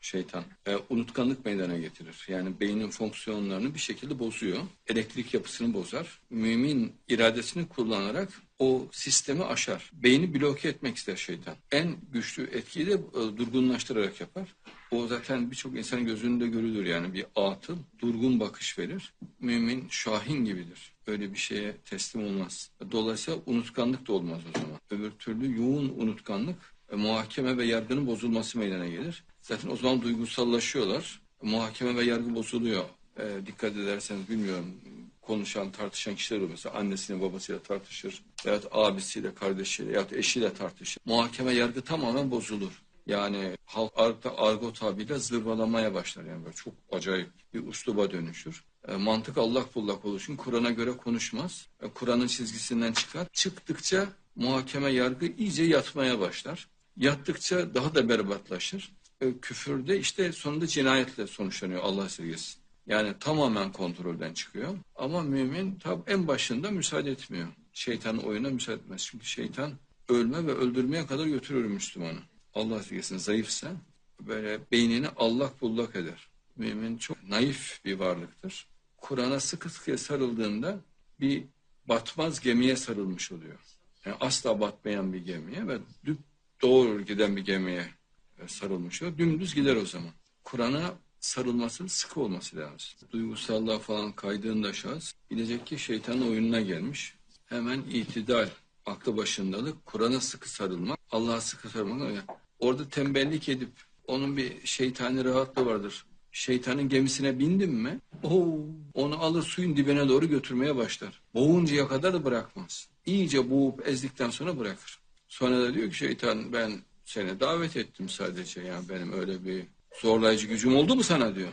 şeytan. E, unutkanlık meydana getirir. Yani beynin fonksiyonlarını bir şekilde bozuyor. Elektrik yapısını bozar. Mümin iradesini kullanarak o sistemi aşar. Beyni bloke etmek ister şeytan. En güçlü etkiyi de e, durgunlaştırarak yapar. O zaten birçok insanın gözünde görülür yani bir atıl, durgun bakış verir. Mümin şahin gibidir. Öyle bir şeye teslim olmaz. Dolayısıyla unutkanlık da olmaz o zaman. Öbür türlü yoğun unutkanlık e, muhakeme ve yargının bozulması meydana gelir. Zaten o zaman duygusallaşıyorlar. Muhakeme ve yargı bozuluyor. E, dikkat ederseniz bilmiyorum konuşan, tartışan kişiler olur. Mesela annesiyle babasıyla tartışır. Veyahut abisiyle, kardeşiyle veyahut eşiyle tartışır. Muhakeme yargı tamamen bozulur. Yani halk argo, argo tabiriyle zırvalamaya başlar. Yani böyle çok acayip bir usluba dönüşür. E, mantık allak bullak olur. Çünkü Kur'an'a göre konuşmaz. E, Kur'an'ın çizgisinden çıkar. Çıktıkça muhakeme yargı iyice yatmaya başlar. Yattıkça daha da berbatlaşır. E, küfürde işte sonunda cinayetle sonuçlanıyor Allah sevgisi. Yani tamamen kontrolden çıkıyor. Ama mümin tabi en başında müsaade etmiyor. Şeytanın oyuna müsaade etmez. Çünkü şeytan ölme ve öldürmeye kadar götürür Müslümanı. Allah sevgisine zayıfsa böyle beynini allak bullak eder. Mümin çok naif bir varlıktır. Kur'an'a sıkı sıkıya sarıldığında bir batmaz gemiye sarılmış oluyor. Yani asla batmayan bir gemiye ve düp doğru giden bir gemiye sarılmış oluyor. Dümdüz gider o zaman. Kur'an'a sarılmasının sıkı olması lazım. Duygusallığa falan kaydığında şahıs bilecek ki şeytanın oyununa gelmiş. Hemen itidal, aklı başındalık, Kur'an'a sıkı sarılmak, Allah'a sıkı sarılmak. Orada tembellik edip onun bir şeytani rahatlığı vardır. Şeytanın gemisine bindin mi? Oo, onu alır suyun dibine doğru götürmeye başlar. Boğuncaya kadar da bırakmaz. İyice boğup ezdikten sonra bırakır. Sonra da diyor ki şeytan ben seni davet ettim sadece. Yani benim öyle bir zorlayıcı gücüm oldu mu sana diyor.